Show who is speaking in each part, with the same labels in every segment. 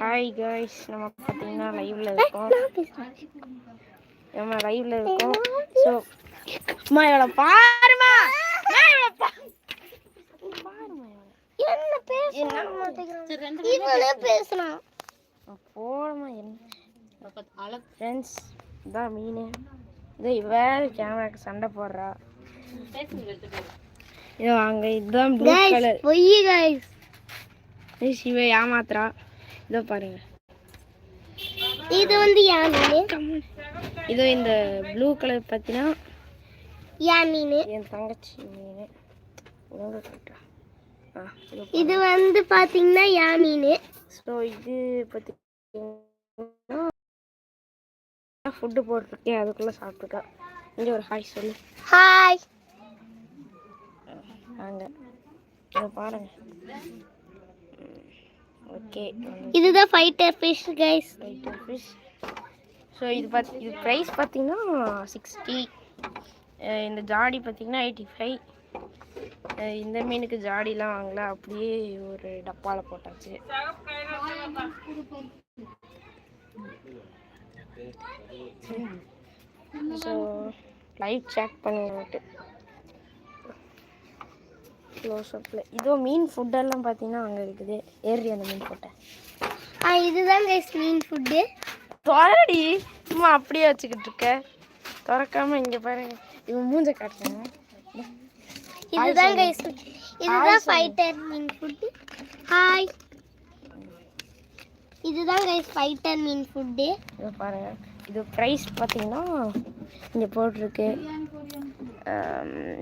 Speaker 1: Hi guys நம்ம பார்த்தீங்கன்னா லைவ்ல இருக்கோம். நம்ம லைவ்ல இருக்கோம். ஸோ அம்மா இவளை பாருமா.
Speaker 2: என்ன பேச
Speaker 1: என்ன
Speaker 2: மாட்டேங்கிறான் இவனே பேசலாம்
Speaker 1: போடமா என்ன? ஃப்ரெண்ட்ஸ் இதான் மீன். இதோ வேற கேமராக்கு சண்டை போடுறா. இதோ அங்க இதுதான் ப்ளூ கலர்
Speaker 2: பொய் கைஸ்
Speaker 1: சிவ ஏமாத்துறா. இதோ பாருங்க.
Speaker 2: இது வந்து ஏன் மீன்
Speaker 1: இதோ இந்த ப்ளூ கலர் பார்த்தீங்கன்னா
Speaker 2: ஏன் மீன்
Speaker 1: என் தங்கச்சி மீன். இதோ
Speaker 2: வந்து பாத்தீங்கன்னா ஏன் மீன்
Speaker 1: ஸோ இது பார்த்தீங்கன்னா ஃபுட்டு போட்டிருக்கேன். அதுக்குள்ளே சாப்பிட்டுக்கா. இங்கே ஒரு ஹாய் சொல்லு.
Speaker 2: ஹாய்
Speaker 1: வாங்க. பாருங்க. ஓகே.
Speaker 2: இதுதான் fighter fish guys
Speaker 1: fish so இது பார்த்து இது ப்ரைஸ் பார்த்தீங்கன்னா சிக்ஸ்டி இந்த ஜாடி பார்த்தீங்கன்னா எயிட்டி ஃபைவ் இந்த மீனுக்கு ஜாடிலாம் வாங்கல. அப்படியே ஒரு டப்பாவில் போட்டாச்சு. ஸோ லைவ் செக் பண்ணிட்டு. க்ளோஸ் அப்பில் இதோ மீன் ஃபுட்டெல்லாம் பார்த்தீங்கன்னா அங்கே இருக்குது. ஏறி அந்த மீன் ஃபுட்டை
Speaker 2: ஆ இதுதான் கைஸ் மீன் ஃபுட்டு
Speaker 1: திறடி சும்மா அப்படியே வச்சுக்கிட்டு இருக்க. திறக்காம இங்க பாருங்க. இவன் மூஞ்ச காட்டுறாங்க
Speaker 2: இதுதான் கைஸ் இதுதான் ஃபைட்டர் மீன் ஃபுட்டு ஹாய் இதுதான் கைஸ் ஃபைட்டர் மீன் ஃபுட்டு
Speaker 1: இதை பாருங்க. இது ப்ரைஸ் பார்த்தீங்கன்னா இங்கே போட்டிருக்கு.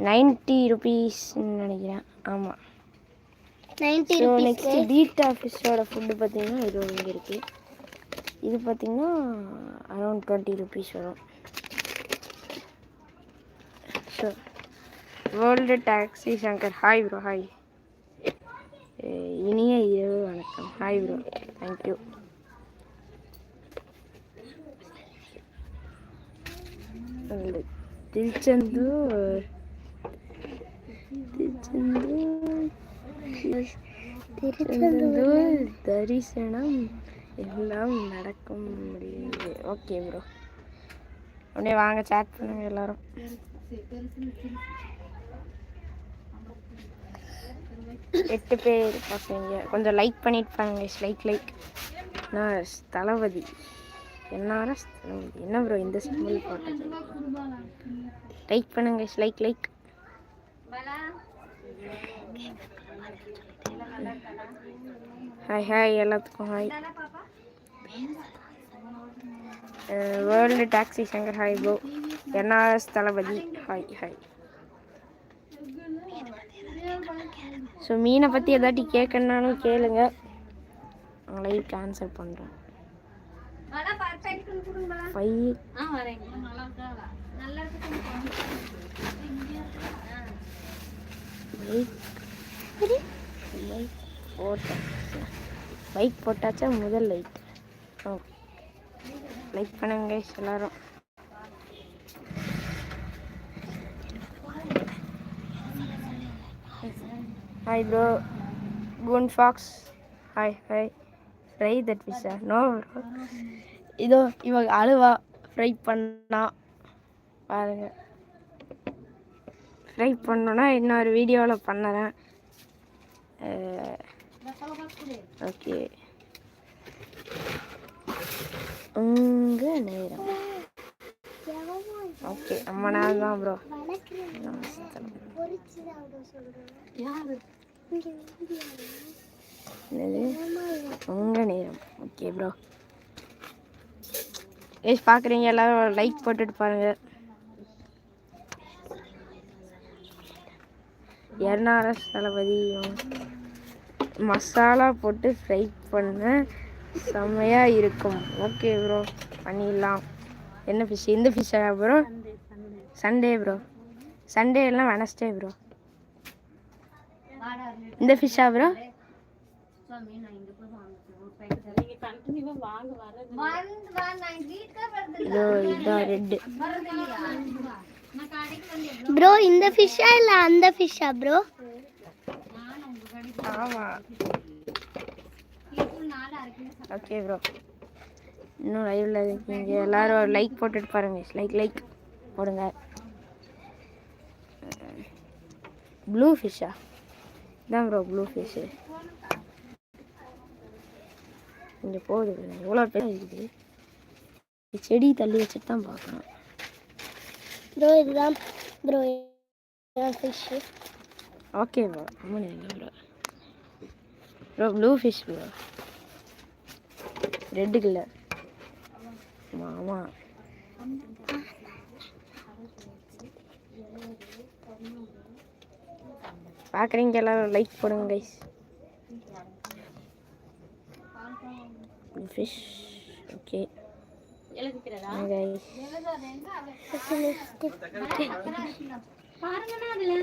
Speaker 1: நைன்ட்டி ருபீஸ்ன்னு நினைக்கிறேன். ஆமாம்
Speaker 2: நைன்டி
Speaker 1: ஸோ நெக்ஸ்ட் பீட்டா ஃபிஷ்ஷோட ஃபுட்டு பார்த்தீங்கன்னா இது இங்கே இருக்குது இது பார்த்தீங்கன்னா அரௌண்ட் டுவெண்ட்டி ருபீஸ் வரும். So world taxi Shankar hi bro hi இனிய இரவு வணக்கம். Hi bro thank you Tiruchendur Tiruchendur Tiruchendur தரிசனம் எல்லாம் நடக்கும் முடியுது ஓகே ப்ரோ அப்படியே வாங்க சேட் பண்ணுங்க எல்லாரும். எட்டு பேர் பார்க்குறீங்க கொஞ்சம் லைக் பண்ணிட்டு பாருங்க லைக் லைக் நான் தளபதி. என்ஆர்எஸ் என்ன ப்ரோ இந்த சிம்பிள் போட்டது லைக் பண்ணுங்க லைக் லைக் ஹாய் ஹாய் எல்லாத்துக்கும் hi world taxi Shankar hi bro NRS Thalapathy hi hi so மீனை பற்றி எதாட்டி கேட்கணுன்னாலும் கேளுங்க. லைவ் கேன்சல் பண்ணுறேன் பைக் போட்டாச்சு? முதல் லைட் ஓ. லைக் பண்ணுங்க எல்லாரும். Hi bro gun fox hi hi fry that ஃபிஷ்ஷா no bro இதோ இவங்க அழுவா. ஃப்ரை பண்ணா. பாருங்க. ஃப்ரை பண்ணோன்னா இன்னொரு வீடியோவில் பண்ணுறேன். ஓகே. உங்க நேரம். ஓகே ரொம்ப நேரம் தான் ப்ரோ என்னது? உங்கள் நேரம். ஓகே ப்ரோ ஏஸ் பார்க்குறீங்க எல்லோரும் லைக் போட்டுட்டு பாருங்கள் எர்னாரஸ் தளபதி. மசாலா போட்டு ஃப்ரை பண்ண செம்மையாக இருக்கும். ஓகே ப்ரோ பண்ணிடலாம். என்ன ஃபிஷ் எந்த ஃபிஷ்ஷா ப்ரோ சண்டே ப்ரோ சண்டே எல்லாம் வெனஸ்டே ப்ரோ இந்த ஃபிஷ்ஷா ப்ரோ இதோ இதான் ரெட்டு.
Speaker 2: ப்ரோ இந்த ஃபிஷ்ஷா இல்ல அந்த ஃபிஷ்ஷா ப்ரோ?
Speaker 1: ஆமாம் ஓகே ப்ரோ இன்னும் லைவ்ல இருக்கீங்க எல்லாரும் லைக் போட்டுட்டு பாருங்க லைக் லைக் போடுங்க. ப்ளூ ஃபிஷ்ஷா இதான் ப்ரோ ப்ளூ ஃபிஷ்ஷு இங்கே போகுது. எவ்வளோ பேர் இருக்குது செடி தள்ளி வச்சுட்டு தான் பார்க்கணும்.
Speaker 2: ப்ரோ இதுதான் ப்ரோ ஃபிஷ்ஷு
Speaker 1: ஓகே ப்ரோ ரொம்ப bro bro blue fish bro red colour மாமா பார்க்குறீங்க எல்லாரும். லைக் போடுங்க guys fish okay guys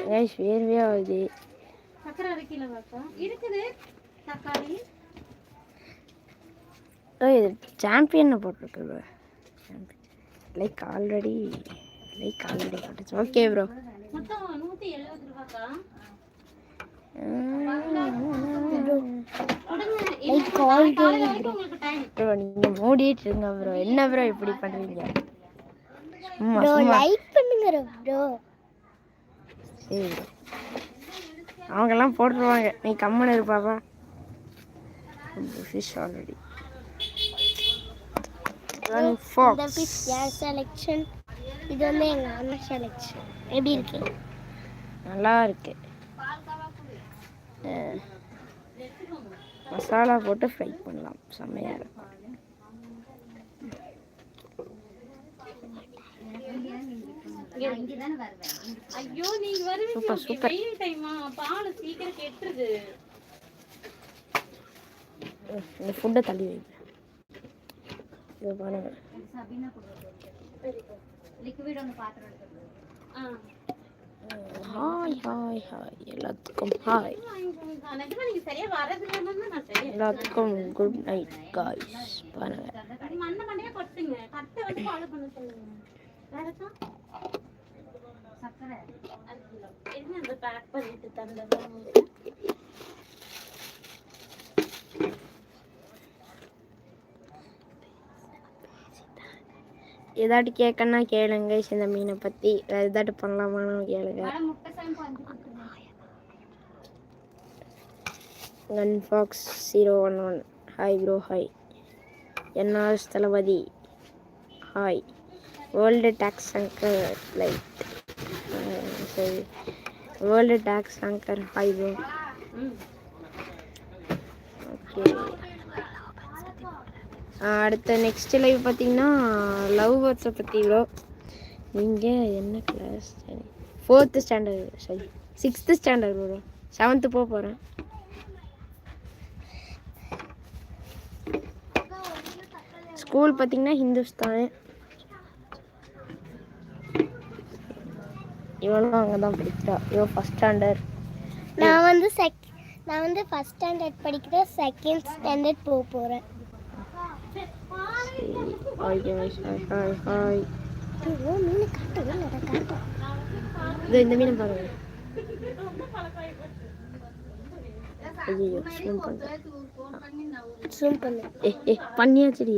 Speaker 1: guys வேர்வே ஆகுது இது சாம்பியன் போட்டிருக்கு லைக் ஆல்ரெடி லைக் ஆல்ரெடி போட்டுச்சு. Okay bro
Speaker 2: like call bro
Speaker 1: bro மூடிட்டு இருங்க ப்ரோ என்ன ப்ரோ இப்படி பண்ணுறீங்க சும்மா
Speaker 2: ப்ரோ லைக் பண்ணுங்க ப்ரோ
Speaker 1: சரி. அவங்கெல்லாம் போட்டுருவாங்க. நீ கம்மன் இருப்பாப்பா ஃபிஷ் ஆல்ரெடி
Speaker 2: இந்த ஃபிஷ் என் செலெக்ஷன் இது வந்து எங்கள் அண்ணன் செலெக்ஷன் எப்படி இருக்கு?
Speaker 1: நல்லா இருக்கு. அஹ், மசாலா போட்டு ஃப்ரை பண்ணலாம். செம்மையா இருக்கும்.
Speaker 3: ஐயோ நீங்க வருவீங்க.
Speaker 1: Super super.
Speaker 3: வெயில் டைமா பால் சீக்கிரம் கெட்டுருது.
Speaker 1: இந்த ஃபுட்டை தள்ளி வைங்க. இது பாருங்க.
Speaker 3: ஆ.
Speaker 1: ஹாய் ஹாய் ஹாய் எல்லாத்துக்கும் ஹாய்
Speaker 3: நீங்க
Speaker 1: எல்லாத்துக்கும் குட் நைட் காய்ஸ் பாருங்க.
Speaker 3: மண்ணை சொல்லுங்க சக்கரை என்ன பேக் பண்ணிட்டு தந்தது
Speaker 1: ஏதாட்டு கேட்கன்னா கேளுங்க இந்த மீனை பற்றி ஏதாட்டு பண்ணலாமான்னு கேளுங்க. Gun fox zero one one hi bro hi NRS Thalapathy. Hi world tax Angad light சரி. World tax Angad hi bro okay அடுத்த நெக்ஸ்ட் லைவ் பார்த்தீங்கன்னா லவ் பேர்ட்ஸை பற்றி இங்கே நீங்கள் என்ன class fourth standard sorry sixth standard வரும் செவன்த்து போக போகிறேன் ஸ்கூல் பார்த்தீங்கன்னா ஹிந்துஸ்தான். இவளும் அங்கே தான் படிக்கிறா. இவன் ஃபஸ்ட் ஸ்டாண்டர்ட்
Speaker 2: நான் வந்து செக் நான் வந்து ஃபர்ஸ்ட் ஸ்டாண்டர்ட் படிக்கிற செகண்ட் ஸ்டாண்டர்ட் போக போகிறேன்
Speaker 1: இது இந்த மீனை பாருங்க ஐயோ
Speaker 2: ஜூம் பண்ணு
Speaker 1: ஏ ஏ பண்ணியாச்சுடி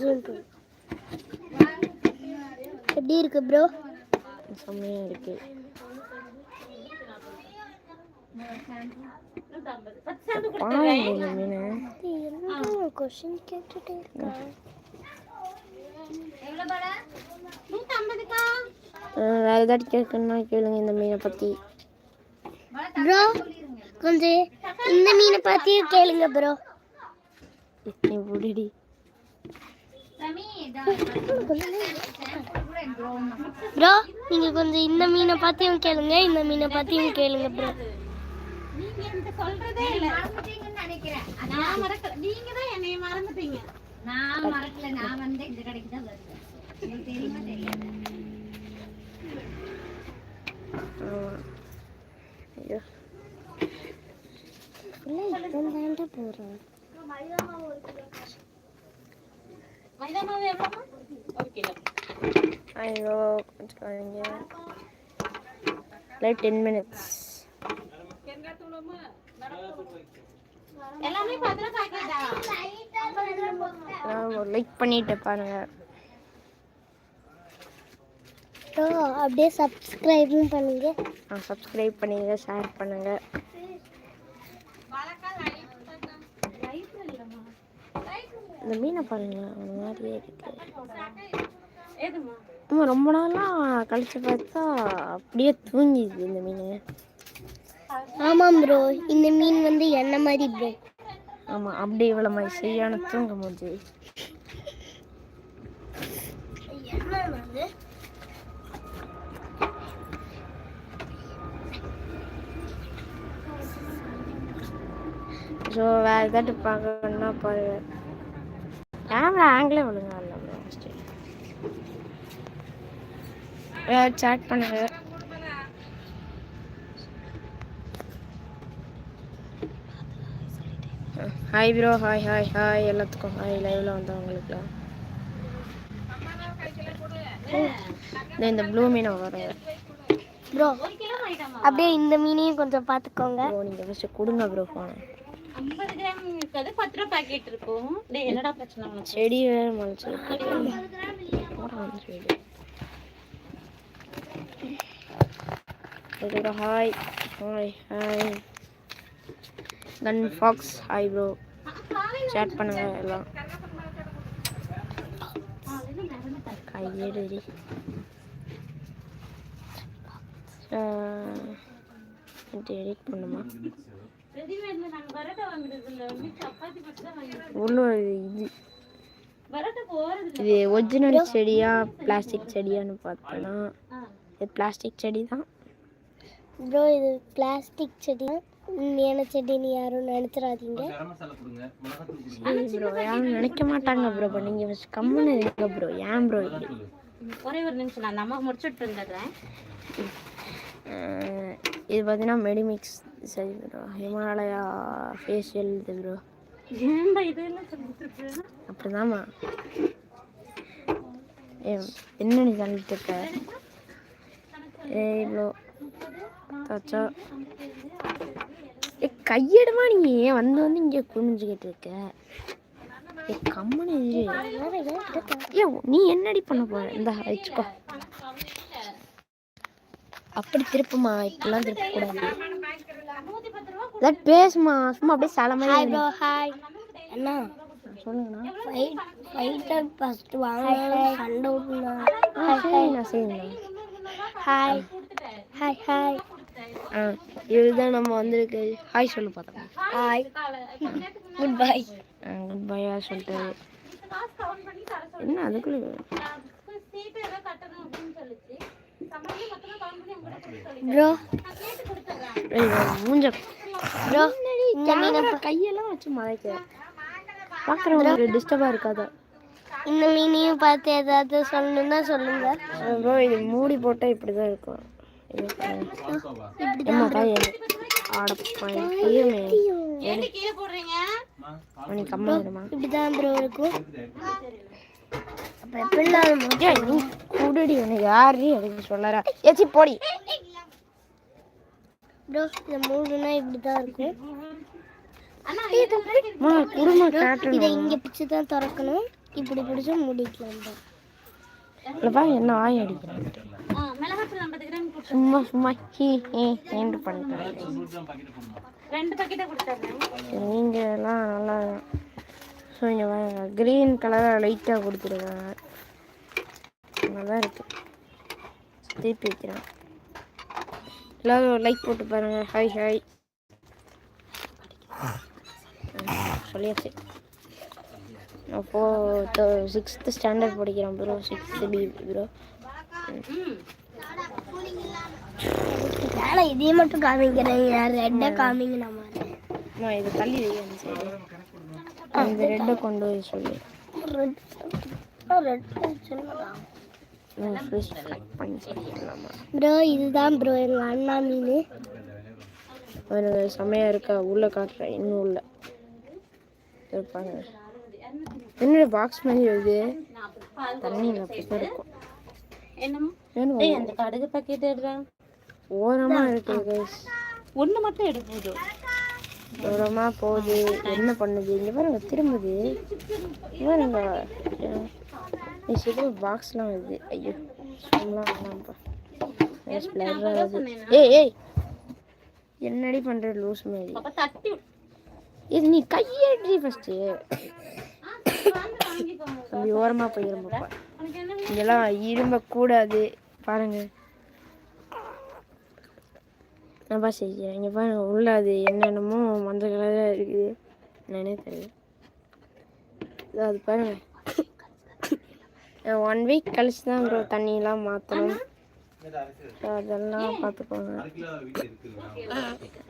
Speaker 2: ஜூம் பண்ணு எப்படி இருக்கு ப்ரோ
Speaker 1: செம்மையாக இருக்கு பாருங்க
Speaker 2: கேட்டுட்டே இருக்கா
Speaker 1: வேற கேட்கணும்னா கேளுங்க இந்த மீனை பற்றி
Speaker 2: ப்ரோ கொஞ்சம் இந்த மீனை பற்றியும் கேளுங்க ப்ரோ
Speaker 1: நீ
Speaker 2: ப்ரோ நீங்க கொஞ்சம் இந்த மீனை பத்தியும் கேளுங்க இந்த மீனை பத்தியும் கேளுங்க ப்ரோ
Speaker 3: என்கிட்ட சொல்றதே இல்ல. நான் மறக்கல. நீங்க தான் என்னைய மறந்துட்டீங்க.
Speaker 4: நான் மறக்கல. நான் வந்து இந்த கடைக்கு தான் வருவேன். உங்களுக்கு தெரியுமா தெரியாது.
Speaker 1: ஐயோ.
Speaker 2: தாண்டா போகிறோம்
Speaker 3: மைதா மாவு எவ்வளவு? ஒரு கிலோ.
Speaker 1: ஐயோ கொஞ்சம் கழிங்க டென் மினிட்ஸ்
Speaker 3: எல்லாமே
Speaker 1: லைக் பண்ணிட்டு பாருங்க.
Speaker 2: ப்ரோ அப்படியே சப்ஸ்கிரைபும் பண்ணுங்க.
Speaker 1: சப்ஸ்கிரைப் பண்ணுங்க ஷேர் பண்ணுங்க. இந்த மீனை பாருங்க ஒரு மாதிரியே இருக்கு. ரொம்ப நாளாக கழிச்சு பார்த்தா அப்படியே தூங்கிது இந்த மீன்.
Speaker 2: ஆமாம் ப்ரோ இந்த மீன் வந்து என்ன மாதிரி ப்ரோ
Speaker 1: ஆமாம் அப்படி இவ்வளோ மாதிரி சரியான தூங்கும் போது ஸோ வேறு ஏதாட்டு பார்க்கணும்னா பாரு. கேமரா ஆங்கிளே ஒழுங்கா இல்லை ப்ரோ first. சேட் பண்ணுங்க. Hi bro hi hi hi எல்லாத்துக்கும் ஹாய் லைவ்ல வந்தவங்களுக்குலாம் இந்த இந்த ப்ளூ மீனை வரும்
Speaker 2: ப்ரோ அப்படியே இந்த மீனையும் கொஞ்சம் பார்த்துக்கோங்க.
Speaker 1: ப்ரோ நீங்கள் ஃபஸ்ட்டு கொடுங்க ப்ரோ ஃபோனை
Speaker 3: ஐம்பது கிராம் இருக்காது பத்து ரூபா பாக்கெட் இருக்கும். டேய் என்னடா பிரச்சனை உனக்கு?
Speaker 1: செடி வேறு hi hi hi gun fox hi bro chat பண்ணுங்க எல்லாம். கையெழுதி எடிட் பண்ணுமா? ஒன்றும் இது இது. ஒரிஜினல் செடியா பிளாஸ்டிக் செடியான்னு பார்த்தோன்னா இது பிளாஸ்டிக் செடி தான்
Speaker 2: ப்ரோ இது பிளாஸ்டிக் செடி. உண்மையான செடின்னு யாரும் நினைச்சிடாதீங்க
Speaker 1: ப்ரோ யாரும் நினைக்க மாட்டாங்க ப்ரோ இப்போ நீங்கள் ஃபஸ்ட் கம்முன்னு இருக்க ப்ரோ ஏன் ப்ரோ
Speaker 3: ஒரே ஒரு நிமிஷம் நான் அம்மாவுக்கு முடிச்சுட்டு இருந்துடுறேன்
Speaker 1: இது பார்த்தீங்கன்னா மெடிமிக்ஸ் சரி ப்ரோ ஹிமாலயா ஃபேஷியல் இது ப்ரோ
Speaker 3: சொல்லிட்டு
Speaker 1: அப்படிதாம்மா. ஏ என்ன நீ தள்ளிட்டு இருக்க? ஏ இவ்வளோ தாச்சா. கையெடுமா நீ? ஏன் வந்து வந்து இங்கே குனிஞ்சுக்கிட்டு இருக்க? ஏ கம்மனு ஏ நீ என்னடி பண்ண போற? இந்த வச்சுக்கோ. அப்படி திருப்புமா. இப்படிலாம் திருப்பக்கூடாது. ஏதாவது பேசுமா. சும்மா அப்படியே
Speaker 2: ஹாய்
Speaker 1: சலமாக
Speaker 2: ப்ரோ ஹாய் என்ன?
Speaker 1: சொல்லுங்கண்ணா.
Speaker 2: ஃபைட் ஃபைட்டர் ஃபர்ஸ்ட் வாங்க. சண்டை
Speaker 1: சரிண்ணா சரிண்ணா.
Speaker 2: ஹாய் ஹாய் ஹாய்
Speaker 1: இதுதான் நம்ம வந்திருக்கு ஹாய் சொல்லு பார்த்தோம்
Speaker 2: ஹாய் குட் பை
Speaker 1: குட் பையா சொல்லிட்டு. என்ன அதுக்குள்ள?
Speaker 2: ப்ரோ
Speaker 1: மூஞ்ச
Speaker 2: ப்ரோ
Speaker 1: கையெல்லாம் வச்சு மறைக்க பார்க்குறவங்களுக்கு டிஸ்டர்பாக இருக்காதா
Speaker 2: இந்த மீனையும் பார்த்து ஏதாவது சொல்லணும்னா சொல்லுங்க.
Speaker 1: ப்ரோ இது மூடி போட்டால் இப்படி தான் இருக்கும்.
Speaker 2: இப்படிதான் ப்ரோ இருக்கும். அப்ப எப்படிலாம்
Speaker 1: ஏய் நீ குடுடி உனக்கு யாரு எனக்கு சொல்லறா. ஏச்சி போடி.
Speaker 2: ப்ரோ இந்த மூணுனா இருக்கும். இதை இங்க பிடிச்சு தான் திறக்கணும். இப்படி பிடிச்சு மூடிக்கலாம் bro.
Speaker 1: இல்லைப்பா என்ன ஆய் அடிக்கிறேன். சும்மா சும்மா ஹீ ஹீ ஹேண்டு நீங்கள் எல்லாம் நல்லா ஸோ இங்கே வாங்க க்ரீன் கலராக லைட்டாக கொடுத்துருக்காங்க. நல்லா இருக்கு. திருப்பி வைக்கிறேன். எல்லாரும் லைக் போட்டு பாருங்க. ஹாய் ஹாய் சொல்லியாச்சு. அப்போ சிக்ஸ்த்து ஸ்டாண்டர்ட் படிக்கிறேன் ப்ரோ சிக்ஸ்த்து பி ப்ரோ
Speaker 2: வேலை இதே மட்டும் காமிக்கிறேன். ரெட்டை காமிங்க நம்ம.
Speaker 1: நான் இது தள்ளி வை அந்த சைடு அந்த ரெட்டை கொண்டு போய் சொல்லி.
Speaker 2: ப்ரோ இதுதான் ப்ரோ எங்க அண்ணா மீன்.
Speaker 1: ஒரு செமையாக இருக்கா? உள்ளே காட்டுறேன் இன்னும் உள்ள. இருப்பாங்க என்னோட பாக்ஸ் மாதிரி வருது? தண்ணியில் அப்படி தான் இருக்கும்.
Speaker 3: என்னமோ ஏய் அந்த கடுகு பாக்கெட் எடுடா
Speaker 1: ஓரமா இருக்கு கைஸ்
Speaker 3: ஒண்ணு மட்டும் எடுக்குது
Speaker 1: ஓரமா போகுது. என்ன பண்ணுது? இங்க பாருங்க திரும்புது. பாருங்க. இது பாக்ஸ்லாம் வருது. ஐயோ ஏய் ஏய் என்னடி பண்ற லூஸ்
Speaker 3: மாதிரி?
Speaker 1: இது நீ கையடி
Speaker 3: ஃபர்ஸ்ட்
Speaker 1: அப்படி
Speaker 3: ஓரமா போயிருமா
Speaker 1: இதெல்லாம் இரும்பக்கூடாது. பாருங்க. நான் பா செய்கிறேன் இங்கே பாருங்க உள்ள அது என்னென்னமோ மஞ்சள் கலராக இருக்குது. என்னன்னே தெரியல. அது பாருங்க. ஒன் வீக் கழிச்சு தான் ப்ரோ தண்ணியெலாம் மாற்றணும் அதெல்லாம் பார்த்துக்கோங்க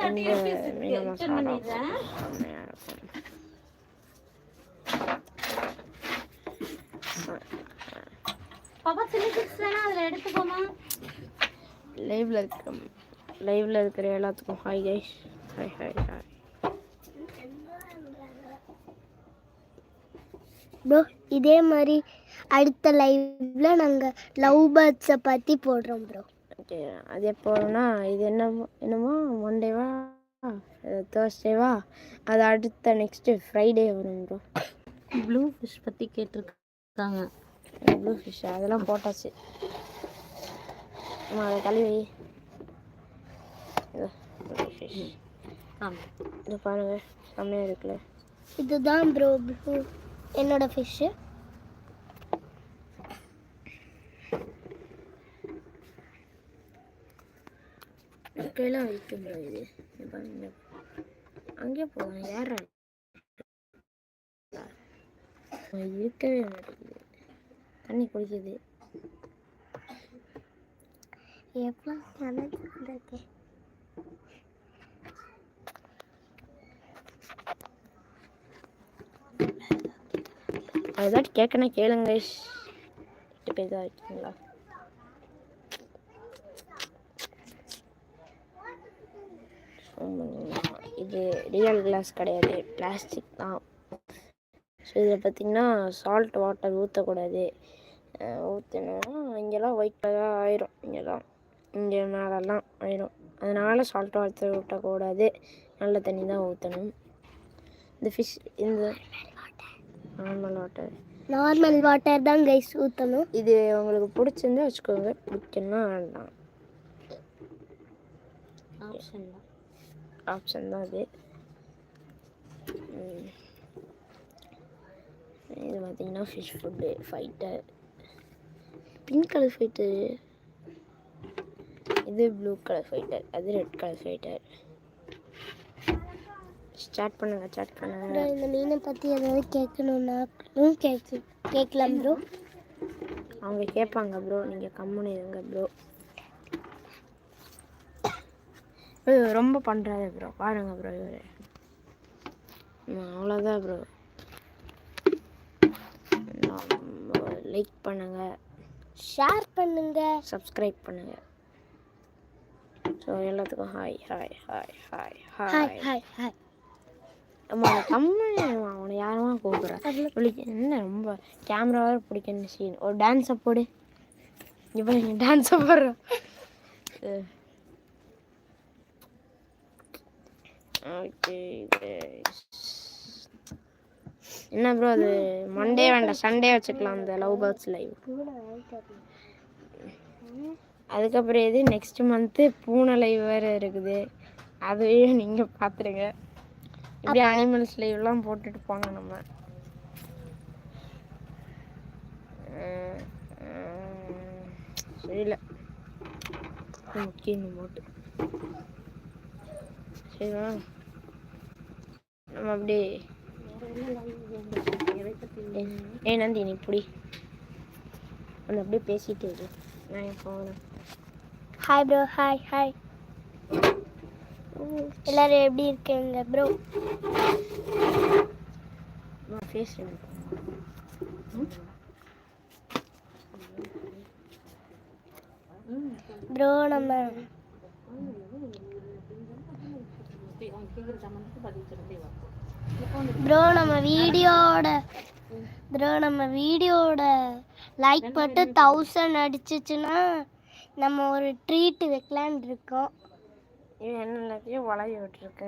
Speaker 1: இந்த மீன் மசாலா செம்மையா இருக்கும்.
Speaker 3: பாப்பா வேணா அதுல எடுத்துக்கோமா
Speaker 1: லைவ்ல இருக்க லைவ்ல இருக்கிற எல்லாத்துக்கும் hi guys hi hi hi
Speaker 2: bro இதே மாதிரி அடுத்த லைவ்ல நாங்கள் லவ் பேர்ட்ஸை பற்றி போடுறோம் ப்ரோ.
Speaker 1: அது எப்போனா இது என்ன என்னமோ மண்டேவா தேர்ஸ்டேவா அது அடுத்த நெக்ஸ்ட்டு ஃப்ரைடே வரும் ப்ரோ.
Speaker 3: ப்ளூ ஃபிஷ் பத்தி கேட்டிருக்காங்க.
Speaker 1: ப்ளூ ஃபிஷ் அதெல்லாம் போட்டாச்சு. ஆமாம் அதை கழுவி fish. இது பாருங்க செம்மையாக இருக்குல்ல.
Speaker 2: இதுதான் ப்ரோ ப்ளூ என்னோட ஃபிஷ்ஷு
Speaker 1: இப்படியெல்லாம் வைக்கும் ப்ரோ இது. பாருங்க அங்கே போகணும் யாரா இருக்கவே மாட்டேங்குது. தண்ணி குடிக்குது.
Speaker 2: எவ்வளோ
Speaker 1: அதுதான் கேட்கணும் கேளுங்க. எட்டு பேர் தான் இருக்கீங்களா? இது ரியல் கிளாஸ் கிடையாது. பிளாஸ்டிக் தான். ஸோ இதில் பார்த்தீங்கன்னா சால்ட் வாட்டர் ஊற்றக்கூடாது. ஊற்றினோம்னா இங்கெல்லாம் ஒயிட் கலராக ஆயிரும். இங்கெல்லாம் இங்கே மேலெல்லாம் ஆயிரும். அதனால் சால்ட் வாட்டர் ஊற்றக்கூடாது நல்ல தண்ணி தான் ஊற்றணும் இந்த ஃபிஷ் இந்த நார்மல் வாட்டர்
Speaker 2: நார்மல் வாட்டர் தான் கைஸ் ஊற்றணும்
Speaker 1: இது உங்களுக்கு பிடிச்சிருந்தா வச்சுக்கோங்க. பிடிக்கணும்னா வேண்டாம்.
Speaker 3: ஆப்ஷன் தான்.
Speaker 1: ஆப்ஷன் தான் அது. இது பார்த்தீங்கன்னா fish food fighter pink colour fighter இது ப்ளூ கலர் ஃபைட்டர் அது ரெட் கலர் ஃபைட்டர் ஸ்டார்ட் பண்ணுங்க ஸ்டார்ட் பண்ணுங்க.
Speaker 2: இந்த மீனை பற்றி ஏதாவது கேட்கணுன்னாலும் கேட்கு கேட்கலாம் ப்ரோ
Speaker 1: அவங்க கேட்பாங்க ப்ரோ நீங்கள் கம்முன்னு இருங்க ப்ரோ ரொம்ப பண்ணுறாரு ப்ரோ பாருங்க ப்ரோ இவர். அவ்வளோதான் ப்ரோ லைக் பண்ணுங்க.
Speaker 2: ஷேர் பண்ணுங்க.
Speaker 1: சப்ஸ்கிரைப் பண்ணுங்க. ஸோ எல்லாத்துக்கும் hi hi hi hi
Speaker 2: hi
Speaker 1: hi
Speaker 2: hi
Speaker 1: அம்மா கம்மனு அவனை யாருமா கூப்பிட்றேன் அவளுக்கு என்ன ரொம்ப கேமராவே பிடிக்கணும் சீன் ஒரு டான்ஸை போடு. இப்போ நீங்கள் டான்ஸை போடுறோம் ஓகே என்ன ப்ரோ அது? மண்டே வேண்டாம் சண்டே வச்சுக்கலாம் அந்த லவ் பேர்ட்ஸ் லைவ் அதுக்கப்புறம் எது? நெக்ஸ்ட் மந்த்து பூனை லைவ் வேறு இருக்குது. அதையும் நீங்கள் பார்த்துருங்க இப்படி அனிமல்ஸ் லைவ்லாம் போட்டுட்டு போங்க நம்ம. சரியில்ல முக்கிய நோட்டு சரிவா? நம்ம அப்படியே ஏ நந்தி நீ இப்படி அந்த அப்படியே பேசிட்டு இரு. நான் என் போகிறேன்
Speaker 2: ஹாய் ப்ரோ ஹாய் ஹாய் எல்லாரும் எப்படி இருக்கீங்க ப்ரோ
Speaker 1: நான் ஃபேஸ்
Speaker 2: ப்ரோ நம்ம ப்ரோ நம்ம வீடியோட ப்ரோ நம்ம வீடியோட லைக் போட்டு தௌசண்ட் அடிச்சிச்சுன்னா நம்ம ஒரு ட்ரீட் வைக்கலான் இருக்கோம்.
Speaker 1: என்ன எல்லாத்தையும் வளைய விட்டுருக்க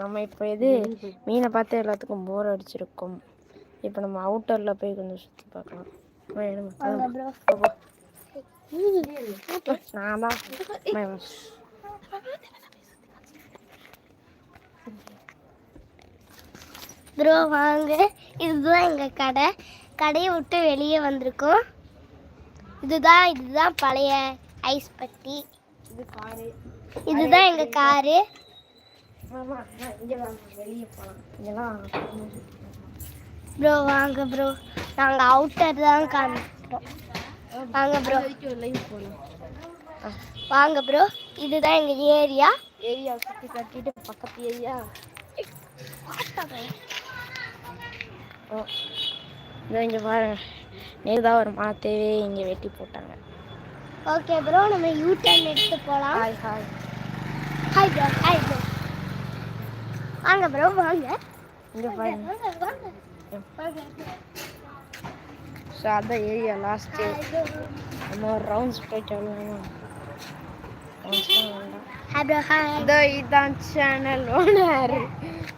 Speaker 1: நம்ம இப்போ இது மீனை பார்த்து எல்லாத்துக்கும் போர் அடிச்சிருக்கும். இப்போ நம்ம அவுட்டரில் போய் கொஞ்சம் சுற்றி பார்க்கலாம். நான் தான்.
Speaker 2: ப்ரோ வாங்க. இதுதான் எங்கள் கடை. கடையை விட்டு வெளியே வந்திருக்கோம். இதுதான் இதுதான் பழைய ஐஸ் பட்டி.
Speaker 1: இது காரு.
Speaker 2: இதுதான் எங்கள் காரு. ப்ரோ வாங்க ப்ரோ நாங்கள் அவுட்டர் தான் காமிக்கிறோம். வாங்க ப்ரோ வாங்க ப்ரோ இதுதான் எங்கள் ஏரியா
Speaker 1: ஏரியா சுற்றி கட்டிட்டு பக்கத்து ஏரியா இதோ இங்கே பாருங்க நேருதான் ஒரு மரத்தையே இங்கே வெட்டி போட்டாங்க.
Speaker 2: ஓகே ப்ரோ நம்ம யூ டர்ன் எடுத்து போகலாம்
Speaker 1: hi hi
Speaker 2: hi bro hi bro வாங்க ப்ரோ வாங்க.
Speaker 1: இங்கே பாருங்க. ஸோ அதான் ஏரியா லாஸ்ட்டு நம்ம ஒரு ரவுண்ட்ஸ் போயிட்டு வரலாம்? இதான் சேனல் ஓனர்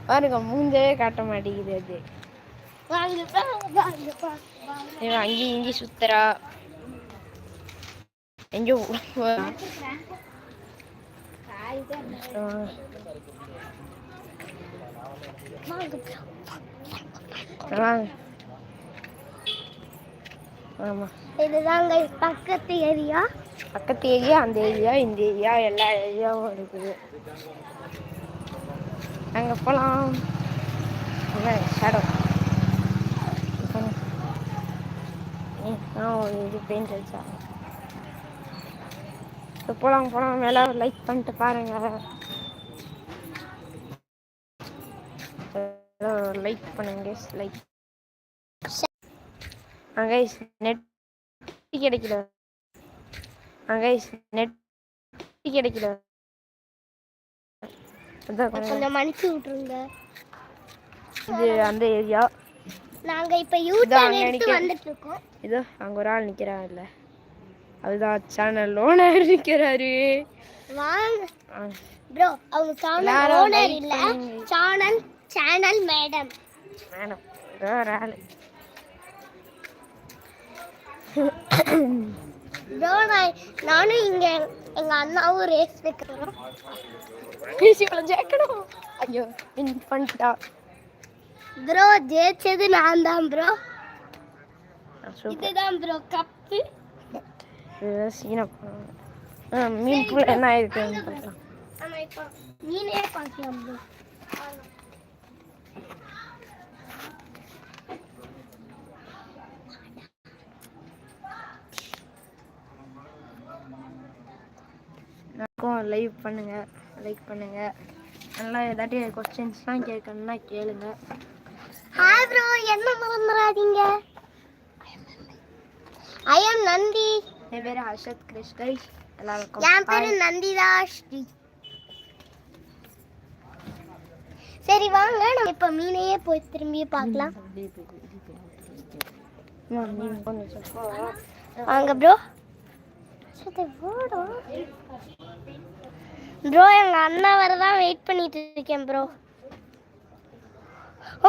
Speaker 1: பாருங்க மூஞ்சவே காட்ட மாட்டேங்குது அது
Speaker 2: வாங்க ப்ரோ வாங்க வாங்க
Speaker 1: இவன் அங்கேயும் இங்கேயும் சுத்துறா. எங்கேயோ
Speaker 2: இதுதாங்க பக்கத்து ஏரியா?
Speaker 1: பக்கத்து ஏரியா அந்த ஏரியா இந்த ஏரியா எல்லா ஏரியாவும் இருக்குது. அங்கே போகலாம் ஷேடோ நான் ஒரு இது பெயிண்ட் அடிச்சா இப்போ போகலாம் போகலாம் எல்லாம் லைக் பண்ணிட்டு பாருங்க லைக் பண்ணுங்க லைக் கைஸ் நெட் கிடைக்கல கைஸ் நெட் கிடைக்கல அதான் கொஞ்சம்
Speaker 2: கொஞ்சம் மன்னிச்சு விட்டுருங்க
Speaker 1: இது அந்த ஏரியா
Speaker 2: நாங்க இப்ப யூ
Speaker 1: இதான்
Speaker 2: டர்ன்
Speaker 1: அங்க
Speaker 2: எடுத்து வந்துட்டு இருக்கோம்
Speaker 1: இதோ அங்கே ஒரு ஆள் நிற்கிறான் இல்லை அதுதான் சேனல் ஓனர் நிற்கிறாரு
Speaker 2: வாங்க. ப்ரோ அவங்க சேனல் ஓனர் இல்ல. சேனல் சேனல் மேடம்
Speaker 1: மேடம் ஒரு ஆள்.
Speaker 2: ப்ரோ நான் நானும் இங்க எங்க அண்ணாவும் ரேஸ் வைக்கிறோம்
Speaker 1: பேசி ஐயோ பண்ணிட்டா.
Speaker 2: ப்ரோ ஜெயிச்சது நான் தான் ப்ரோ இதுதான் ப்ரோ கப்பு
Speaker 1: சீனா மீன் புள்ள என்ன ஆயிருக்குன்னு பார்க்கலாம்.
Speaker 2: ப்ரோ
Speaker 1: லைவ் லைக் பண்ணுங்க நல்லா ஏதாட்டி கொஸ்டின்ஸ்லாம் கேட்கணும்னா கேளுங்க.
Speaker 2: ஹாய் ப்ரோ என்ன மறந்துடாதீங்க ஐ அம் நந்தி
Speaker 1: என் பேர் ஹர்ஷத் கிரிஷ் கைஸ் எல்லாருக்கும்
Speaker 2: என் பேரு நந்திதா ஸ்ரீ. சரி வாங்க. நம்ம இப்போ மீனையே போய் திரும்பி பார்க்கலாம். வாங்க ப்ரோ ப்ரோ எங்க அண்ணா வர தான் வெயிட் பண்ணிட்டு இருக்கேன் ப்ரோ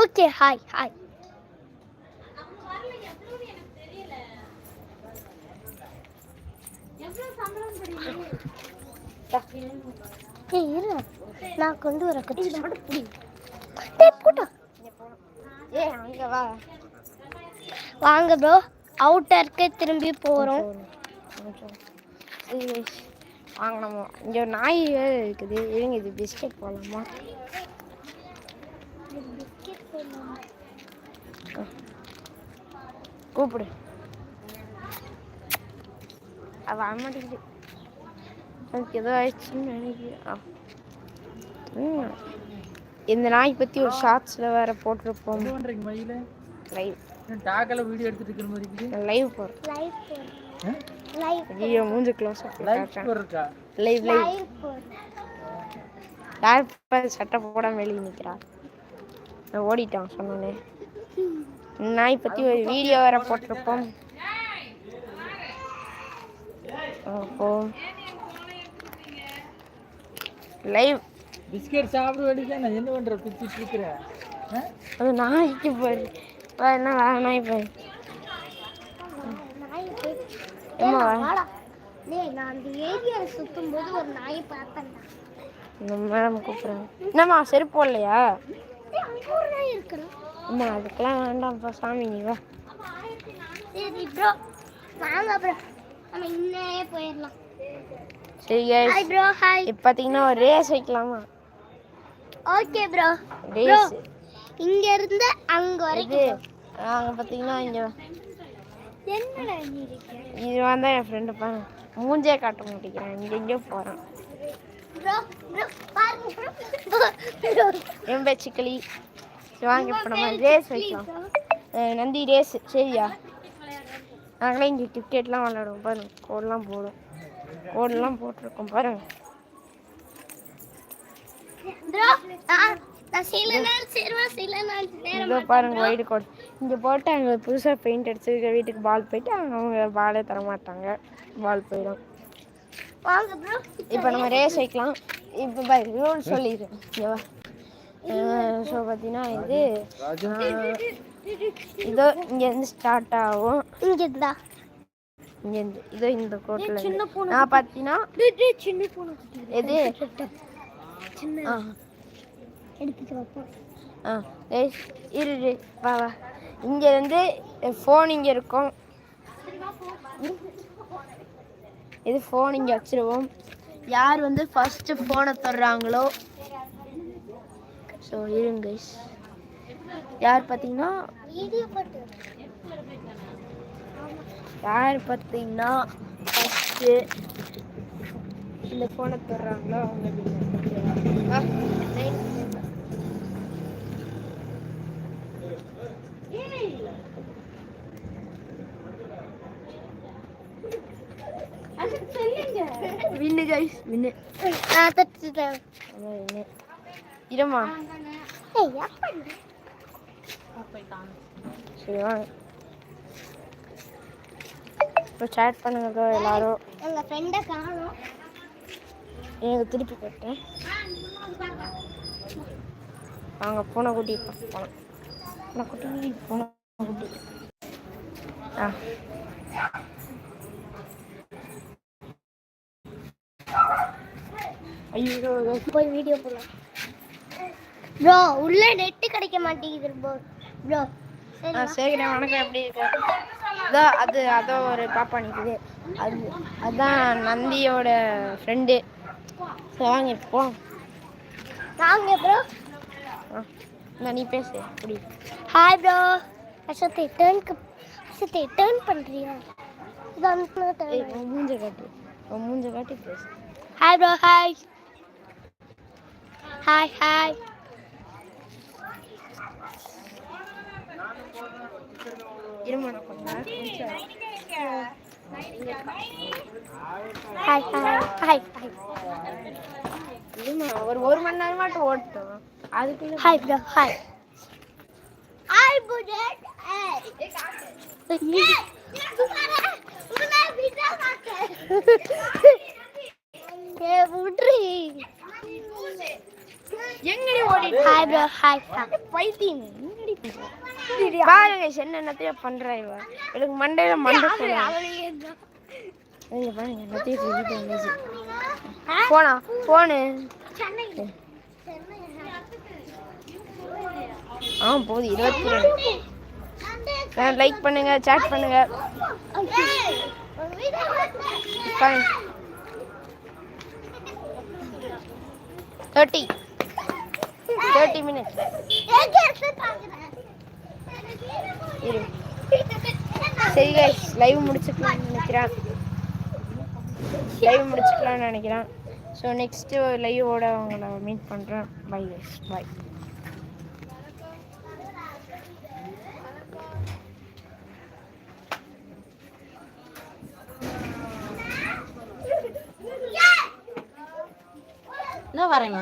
Speaker 2: ஓகே ஹாய் ஹாய் ஏய் இரு. நான் கொண்டு வர
Speaker 1: அங்க வா.
Speaker 2: வாங்க ப்ரோ அவுட்டருக்கு திரும்பி போகிறோம்.
Speaker 1: வாங்க நம்ம இங்க நாய் இருக்குது. இருங்க இது பிஸ்கெட் போடலாமா? கூப்பிடு. அவ அம்மாட்டிக்கிட்டு எனக்கு ஏதோ ஆயிடுச்சுன்னு நினைக்கிறேன். இந்த நாய் பத்தி ஒரு ஷார்ட்ஸ்ல வேற போட்டிருப்போம். லைவ்
Speaker 5: டாக்கெல்லாம் வீடியோ எடுத்துட்டு இருக்கிற மாதிரி இருக்குது.
Speaker 1: லைவ்
Speaker 2: லைவ்
Speaker 1: ஐயோ மூஞ்சு க்ளோஸ் லைவ் லைவ்
Speaker 2: லைவ்
Speaker 1: யார் சட்டை போடாம வெளியே நிற்கிறா நான் ஓடிட்டான் சொன்னோன்னே நாய் பற்றி ஒரு வீடியோ வேற போட்டிருப்போம். அப்போ லைவ்
Speaker 5: பிஸ்கெட் சாப்பிட வேண்டியதான் நான் என்ன பண்ற பிச்சுட்டு இருக்கிற. ஆ?
Speaker 1: அது நாய்க்கு வேற என்ன வேற நாய் போய். ஏம்மா
Speaker 2: வாடா. டேய் நான் அந்த
Speaker 1: அம்மா அதுக்கெல்லாம் வேண்டாம்ப்பா சாமி நீ வா.
Speaker 2: சரி ப்ரோ வாங்க ப்ரோ நம்ம இன்னே போயிடலாம்.
Speaker 1: சரி
Speaker 2: ஹாய் ப்ரோ ஹாய்
Speaker 1: இப்போ பார்த்தீங்கன்னா ஒரு ரேஸ் வைக்கலாமா?
Speaker 2: ஓகே ப்ரோ
Speaker 1: ரேஸ்
Speaker 2: இங்க இருந்து அங்க வரைக்கும்
Speaker 1: நாங்கள் பார்த்தீங்கன்னா இங்கே
Speaker 2: என்னடா
Speaker 1: இது வந்தா என் ஃப்ரெண்டு பாருங்க மூஞ்சே காட்ட மாட்டேங்கிறேன். இங்கே
Speaker 2: பாருங்க ப்ரோ
Speaker 1: என் சரி வாங்க இப்போ நம்ம ரேஸ் வைக்கலாம் நந்தி ரேஸ் சரியா நாங்களே இங்கே கிரிக்கெட்லாம் விளையாடுவோம் பாருங்க கோடெலாம் போடும் கோடெல்லாம் போட்டிருக்கோம் பாருங்க இதோ பாருங்க ஒயிட் கோட் இங்கே போட்டு அங்கே புதுசாக பெயிண்ட் அடிச்சிருக்க வீட்டுக்கு பால் போயிட்டு அவங்க அவங்க பாலே தர மாட்டாங்க பால் போயிடும் இப்போ நம்ம ரேஸ் வைக்கலாம் இப்போ பாரு ரூல் சொல்லிடுறேன் ஸோ பார்த்தீங்கன்னா இது இதோ இங்கேருந்து ஸ்டார்ட் ஆகும்.
Speaker 2: இங்க இருந்தா
Speaker 1: இங்கேருந்து இதோ இந்த கோட்டில் நான் பார்த்தீங்கன்னா
Speaker 2: சின்ன பூனை
Speaker 1: எது?
Speaker 2: சின்ன.
Speaker 1: ஆ. ஆ ஏய் இரு இரு, வா வா. இங்கே வந்து ஃபோன் இங்கே இருக்கும் இது ஃபோன் இங்கே வச்சிருவோம். யார் வந்து ஃபஸ்ட்டு ஃபோனை தர்றாங்களோ ஸோ இருங்க. யார் பார்த்தீங்கன்னா? யார் பார்த்தீங்கன்னா ஃபஸ்ட்டு இந்த ஃபோனை தர்றாங்களோ அவங்க. Win guys win.
Speaker 2: நான் தட்டுட்டேன்
Speaker 1: வின்னு. இருமா
Speaker 2: ஏய் அப்பா
Speaker 1: சரி வாங்க. இப்போ சேட் பண்ணுங்க எல்லாரும்.
Speaker 2: எங்க ஃப்ரெண்டை காணோம்.
Speaker 1: எனக்கு திருப்பி போட்டேன் வாங்க பூனை குட்டி போனோம் பூனை குட்டி பூனை குட்டி. ஆ. ஐயோ
Speaker 2: போய் வீடியோ போடலாம் ப்ரோ உள்ள நெட்டு கிடைக்க மாட்டேங்குது ப்ரோ ப்ரோ
Speaker 1: சரிண்ணே வணக்கம் எப்படி இருக்கு? அதோ அது ஒரு பாப்பா நிற்குது அது அதான் நந்தியோட ஃப்ரெண்டு வாங்க போகலாம்
Speaker 2: வாங்க ப்ரோ
Speaker 1: இந்த நீ பேசு அப்படி.
Speaker 2: ஹாய் ப்ரோ அசத்தை டேர்னுக்கு அசத்தை டேர்ன் பண்ணுறியா இது அந்த
Speaker 1: ஏய்
Speaker 2: டேர்ன்
Speaker 1: உன் மூஞ்ச காட்டு. மூஞ்ச காட்டி பேசு.
Speaker 2: Hi bro hi hi hi
Speaker 1: இருமா நான் கொஞ்ச நேரம் கழிச்சு வரேன்.
Speaker 2: ஹாய் ஹாய் ஹாய் ஹாய்
Speaker 1: இருமா ஒரு ஒரு மணி நேரம் மட்டும் ஓட்டணும் அதுக்குள்ள
Speaker 2: ஹாய் ப்ரோ ஹாய் ஹாய் புஜட் ஏ விட்ரி
Speaker 1: எங்கடி ஓடிட்டு
Speaker 2: ஹாய் ப்ரோ ஹாய்
Speaker 1: பைத்தியம்? எங்கடி போற? பாருங்க என்னென்னத்தையும் பண்றா இவ. எனக்கு மண்டையில மண்டை. இங்க பாருங்க என்னத்தையும் சொல்லிட்டு வந்துச்சு. போனா போனு. ஆ போகுது இருபத்தி ரெண்டு. லைக் பண்ணுங்க சேட் பண்ணுங்க. தேர்ட்டி தேர்ட்டி மினிட்ஸ் இரு. சரி கைஸ் லைவ் முடிச்சுக்கலாம்னு நினைக்கிறேன் லைவ் முடிச்சுக்கலாம்னு நினைக்கிறேன். ஸோ நெக்ஸ்ட்டு லைவோட அவங்கள மீட் பண்ணுறேன் பை கைஸ் பை
Speaker 3: என்ன வரேங்க.